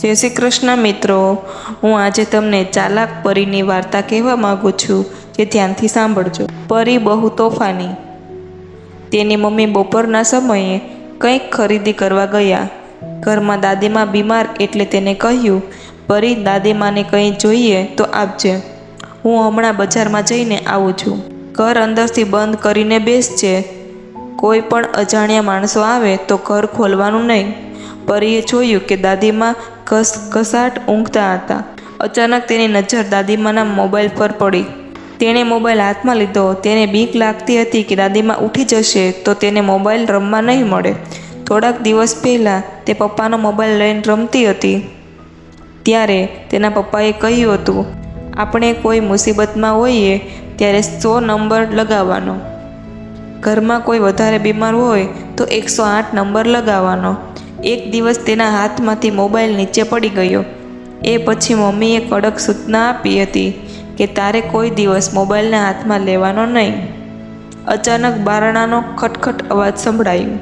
જય શ્રી કૃષ્ણ મિત્રો. હું આજે તમને ચાલાક પરીની વાર્તા કહેવા માગું છું, જે ધ્યાનથી સાંભળજો. પરી બહુ તોફાની. તેની મમ્મી બપોરના સમયે કંઈક ખરીદી કરવા ગયા. ઘરમાં દાદીમાં બીમાર એટલે તેને કહ્યું, પરી, દાદીમાને કંઈ જોઈએ તો આપજે. હું હમણાં બજારમાં જઈને આવું છું. ઘર અંદરથી બંધ કરીને બેસજે. કોઈ પણ અજાણ્યા માણસો આવે તો ઘર ખોલવાનું નહીં. પરીએ જોયું કે દાદીમાં ઘસ ઘસાટ ઊંઘતા હતા. અચાનક તેની નજર દાદીમાના મોબાઈલ પર પડી. તેણે મોબાઈલ હાથમાં લીધો. તેને બીક લાગતી હતી કે દાદીમાં ઉઠી જશે તો તેને મોબાઈલ રમવા નહીં મળે. થોડાક દિવસ પહેલાં તે પપ્પાનો મોબાઈલ લઈને રમતી હતી. ત્યારે તેના પપ્પાએ કહ્યું હતું, આપણે કોઈ મુસીબતમાં હોઈએ ત્યારે સો નંબર લગાવવાનો. ઘરમાં કોઈ વધારે બીમાર હોય તો એકસો આઠ નંબર લગાવવાનો. એક દિવસ તેના હાથમાંથી મોબાઈલ નીચે પડી ગયો. એ પછી મમ્મીએ કડક સૂચના આપી હતી કે તારે કોઈ દિવસ મોબાઈલને હાથમાં લેવાનો નહીં. અચાનક બારણાનો ખટખટ અવાજ સંભળાયો.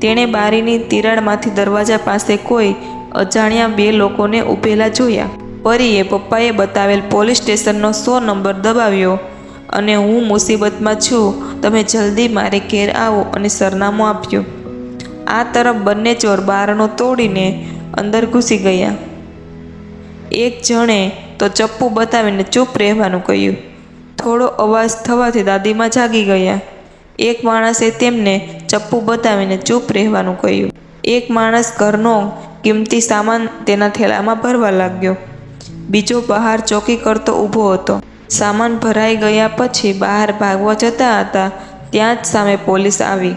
તેણે બારીની તિરાડમાંથી દરવાજા પાસે કોઈ અજાણ્યા બે લોકોને ઊભેલા જોયા. પરીએ પપ્પાએ બતાવેલ પોલીસ સ્ટેશનનો સો નંબર દબાવ્યો અને હું મુસીબતમાં છું. તમે જલ્દી મારે ઘેર આવો અને સરનામું આપ્યું. આ તરફ બંને ચોર બારણો તોડીને અંદર ઘૂસી ગયા. એક જણે તો ચપ્પુ બતાવીને ચૂપ રહેવાનું કહ્યું. થોડો અવાજ થવાથી દાદીમાં જાગી ગયા. એક માણસે તેમને ચપ્પુ બતાવીને ચૂપ રહેવાનું કહ્યું. એક માણસ ઘરનો કિંમતી સામાન તેના થેલામાં ભરવા લાગ્યો. બીજો બહાર ચોકી કરતો ઊભો હતો. સામાન ભરાઈ ગયા પછી બહાર ભાગવા જતા હતા, ત્યાં જ સામે પોલીસ આવી.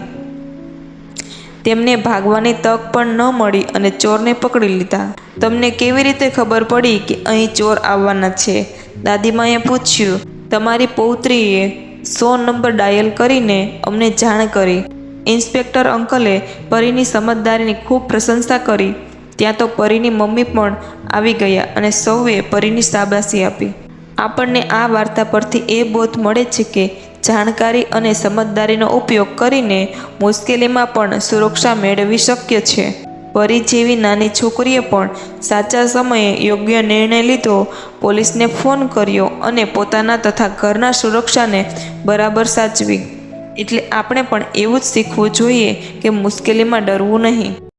તેમને ભાગવાની તક પણ ન મળી અને ચોરને પકડી લીધા. તમને કેવી રીતે ખબર પડી કે અહીં ચોર આવવાના છે? દાદીમાએ પૂછ્યું, તમારી પૌત્રીએ સો નંબર ડાયલ કરીને અમને જાણ કરી. ઇન્સ્પેક્ટર અંકલે પરીની સમજદારીની ખૂબ પ્રશંસા કરી. ત્યાં તો પરીની મમ્મી પણ આવી ગયા અને સૌએ પરીની શાબાશી આપી. આપણને આ વાર્તા પરથી એ બોધ મળે છે કે જાણકારી અને સમજદારીનો ઉપયોગ કરીને મુશ્કેલીમાં પણ સુરક્ષા મેળવી શક્ય છે. પરી જેવી નાની છોકરીએ પણ સાચા સમયે યોગ્ય નિર્ણય લીધો, પોલીસને ફોન કર્યો અને પોતાના તથા ઘરના સુરક્ષાને બરાબર સાચવી. એટલે આપણે પણ એવું જ શીખવું જોઈએ કે મુશ્કેલીમાં ડરવું નહીં.